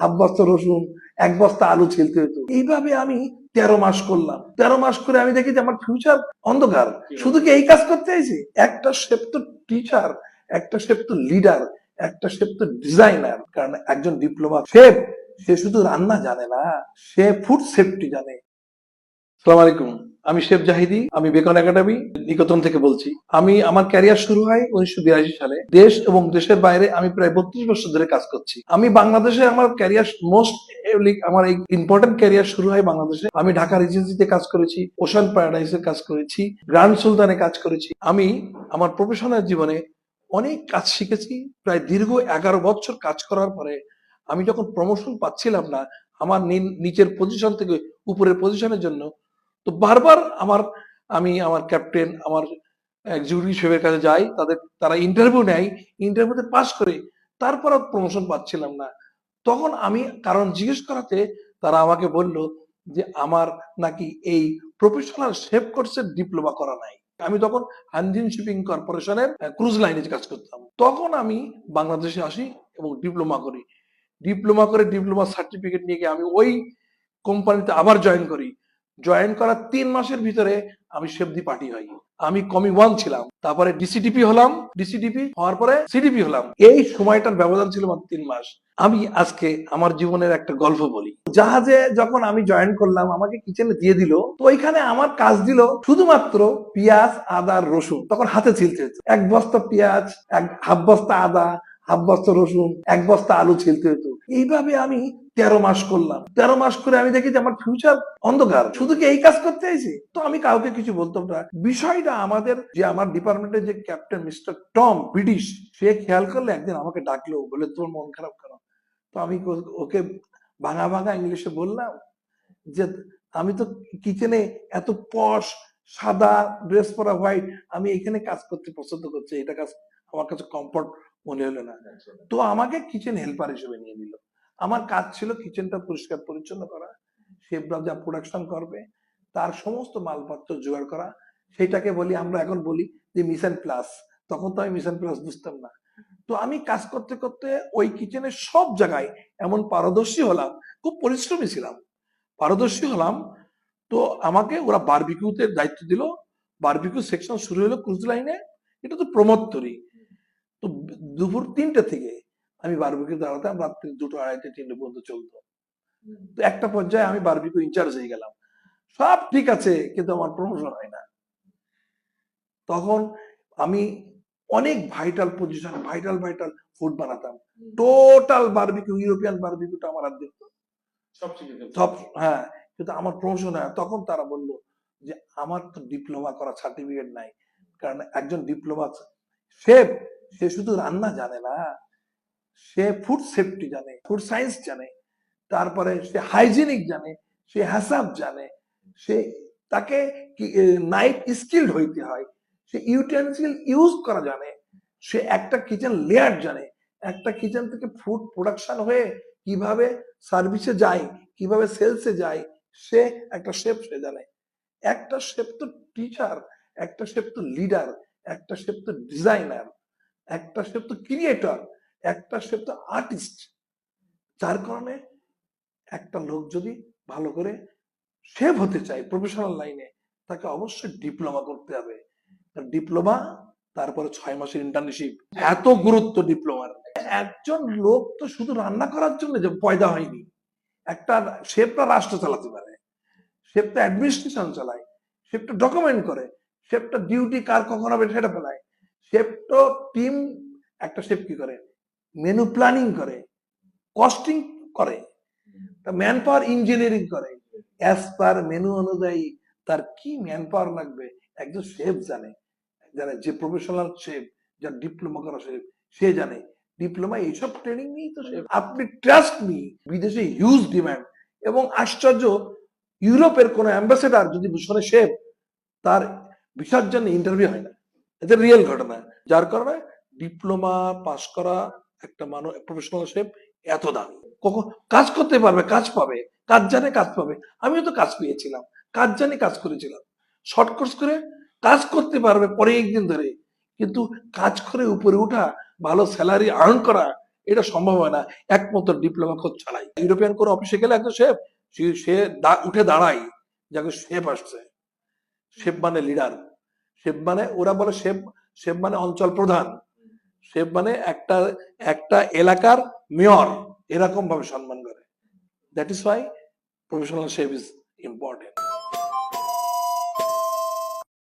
Half বস্তা রসুন এক বস্তা আলু ছিলতে হতো। এইভাবে আমি তেরো মাস করলাম। তেরো মাস করে আমি দেখি যে আমার ফিউচার অন্ধকার। শুধু কি এই কাজ করতে চাইছি? একটা শেপ তো টিচার একটা শেপ তো লিডার একটা শেপ তো ডিজাইনার কারণ একজন ডিপ্লোমা শেফ সে শুধু রান্না জানে না সে ফুড সেফটি জানে। সালাম আলাইকুম। আমি শেফ জাহিদি, আমি বেকন একাডেমি, নিকতন থেকে বলছি। আমি, আমার ক্যারিয়ার শুরু হয় উনিশশো বিরাশি সালে। দেশ এবং দেশের বাইরে আমি প্রায় বত্রিশ বছর ধরে কাজ করছি। আমি বাংলাদেশে আমার ক্যারিয়ার মোস্ট আমার এই ইম্পর্টেন্ট ক্যারিয়ার শুরু হয় বাংলাদেশে। আমি ঢাকা রিজেন্সিতে কাজ করেছি, ওশান প্যারাডাইসে কাজ করেছি, গ্র্যান্ড সুলতানে কাজ করেছি। আমি আমার প্রফেশনাল জীবনে অনেক কাজ শিখেছি। প্রায় দীর্ঘ এগারো বছর কাজ করার পরে আমি যখন প্রমোশন পাচ্ছিলাম না, আমার নিচের পজিশন থেকে উপরের পজিশনের জন্য তো বারবার আমার, আমি আমার ক্যাপ্টেন আমার এক্সিকিউটিভ শেফের কাছে যাই, তাদের, তারা ইন্টারভিউ নেয় ইন্টারভিউতে পাস করে তারপরও প্রমোশন পাচ্ছিলাম না। তখন আমি, কারণ জিজ্ঞেস করাতে তারা আমাকে বলল যে আমার নাকি এই প্রফেশনাল শেফ কোর্সের ডিপ্লোমা করা নাই। আমি তখন হানজিন শিপিং কর্পোরেশনের ক্রুজ লাইনে কাজ করতাম। তখন আমি বাংলাদেশে আসি এবং ডিপ্লোমা করি। ডিপ্লোমা করে ডিপ্লোমা সার্টিফিকেট নিয়ে গিয়ে আমি ওই কোম্পানিতে আবার জয়েন করি। জয়েন করার তিন মাসের ভিতরে আমি শেফদি পার্টি হই। আমি কমি ওয়ান ছিলাম। তারপরে ডিসিডিপি হলাম। ডিসিডিপি হওয়ার পরে সিডিপি হলাম। এই সময়টার ব্যবধান ছিল মাত্র তিন মাস। আমি আজকে আমার জীবনের একটা গল্প বলি। জাহাজে যখন আমি জয়েন করলাম, আমাকে কিচেনে দিয়ে দিল। তো ওইখানে আমার কাজ দিল শুধুমাত্র পেঁয়াজ, আদা, রসুন। তখন হাতে ছিলতে এক বস্তা পেঁয়াজ, এক হাফ বস্তা আদা হাফ বস্তা রসুন, এক বস্তা আলু ছিলতে হতো। এইভাবে আমি তেরো মাস করলাম। তেরো মাস করে আমি দেখি যে আমার ফিউচার অন্ধকার। শুধু কি এই কাজ করতে আইছি তো আমি কাউকে কিছু বলতাম না। বিষয়টা আমাদের যে আমার ডিপার্টমেন্টের যে ক্যাপ্টেন মিস্টার টম ব্রিটিশ সে খেয়াল করলে একদিন আমাকে ডাকলো বলে তোর মন খারাপ কেন? তো আমি ওকে ভাঙা ভাঙা ইংলিশে বললাম যে, আমি তো কিচেনে এত পশ সাদা ড্রেস পরা হোয়াইট আমি এখানে কাজ করতে পছন্দ করছি, এটা কাজ আমার কাছে কমফর্ট মনে হলো না। তো আমাকে কিচেন হেল্পার হিসেবে নিয়ে নিল। আমার কাজ ছিল কিচেনটা পরিষ্কার পরিচ্ছন্ন করা শেফরা যা প্রোডাকশন করবে তার সমস্ত মালপত্র জোগাড় করা সেটাকে বলি আমরা এখন বলি যে মিশন প্লাস তখন তো আমি মিশন প্লাস বুঝতাম না। তো আমি কাজ করতে করতে ওই কিচেনের সব জায়গায় এমন পারদর্শী হলাম খুব পরিশ্রমী ছিলাম। পারদর্শী হলাম তো আমাকে ওরা বারবিকিউতে দায়িত্ব দিল। বারবিকিউ সেকশন শুরু হলো ক্রুজ লাইনে এটা তো প্রমোদ তো দুপুর তিনটে থেকে আমি বারবিকিউ দাঁড়াতাম রাত্রি দুটো আড়াইটে তিনটে পর্যন্ত চলতো। তো একটা পর্যায়ে আমি বারবিকিউ ইনচার্জ হয়ে গেলাম। সব ঠিক আছে কিন্তু আমার প্রমোশন হয় না। তখন আমি অনেক vital position vital vital food বানাতাম। টোটাল বারবিকিউ ইউরোপিয়ান বারবিকিউটা আমার হাত দেখতো সব হ্যাঁ কিন্তু আমার প্রমোশন হয় তখন তারা বলল যে আমার তো ডিপ্লোমা করা সার্টিফিকেট নাই। কারণ একজন ডিপ্লোমা শেফ সে শুধু রান্না জানে না, সে ফুড সেফটি জানে ফুড সায়েন্স জানে, তারপরে সে হাইজিনিক জানে, সে হাসাব জানে, সে তাকে নাইট স্কিল্ড হইতে হয়, সে ইউটেন্সিল ইউজ করা জানে, সে একটা কিচেন লেয়ার জানে, একটা কিচেন থেকে ফুড প্রোডাকশন হয়ে কীভাবে সার্ভিসে যায়, কীভাবে সেলসে যায়, সে একটা শেফ সে জানে। একটা শেফ তো টিচার একটা শেফ তো লিডার একটা শেফ তো ডিজাইনার একটা শেফ তো ক্রিয়েটর একটা শেফ তো আর্টিস্ট যার কারণে একটা লোক যদি ভালো করে সেভ হতে চায় প্রফেশনাল লাইনে তাকে অবশ্যই ডিপ্লোমা করতে হবে। ডিপ্লোমা তারপরে ছয় মাসের ইন্টার্নশিপ এত গুরুত্ব ডিপ্লোমার একজন লোক তো শুধু রান্না করার জন্য যে পয়দা হয়নি, একটা শেফটা রাষ্ট্র চালাতে পারে। শেফটা অ্যাডমিনিস্ট্রেশন চালায় শেফটা ডকুমেন্ট করে শেফটা ডিউটি কার কখন হবে সেটা ফেলায়। শেফটো টিম একটা শেফ কি করে? মেনু প্ল্যানিং করে কস্টিং করে ম্যান পাওয়ার ইঞ্জিনিয়ারিং করে। অ্যাজ পার মেনু অনুযায়ী তার কি ম্যান পাওয়ার লাগবে? একজন শেফ জানে। জানে যে প্রফেশনাল শেফ যার ডিপ্লোমা করা শেফ সে জানে। ডিপ্লোমা এইসব ট্রেনিং নিয়েই তো শেফ আপনি ট্রাস্ট মি বিদেশে হিউজ ডিমান্ড এবং আশ্চর্য, ইউরোপের কোন অ্যাম্বাসেডার যদি শোনে শেফ তার ভিসার জন্য ইন্টারভিউ হয় না। এটা রিয়েল ঘটনা যার কারণে ডিপ্লোমা পাস করা একটা মানুষ প্রফেশনাল শেফ এত দামি কখন কাজ করতে পারবে কাজ পাবে কাজ জানে কাজ পাবে আমিও তো কাজ পেয়েছিলাম কাজ জানি কাজ করেছিলাম শর্ট কোর্স করে কাজ করতে পারবে পরে একদিন ধরে কিন্তু কাজ করে উপরে ওঠা ভালো স্যালারি আর্ন করা এটা সম্ভব হয় না। একমাত্র ডিপ্লোমা কোর্স ছাড়াই ইউরোপিয়ান কোন অফিসে গেলে একজন শেফ সে উঠে দাঁড়ায়, যাকে শেফ আসছে। শেফ মানে লিডার শেফ মানে ওরা বলে শেব শেব মানে অঞ্চল প্রধান। শেব মানে একটা একটা এলাকার মেয়র এরকম ভাবে সম্মান করে। That is why professional chef is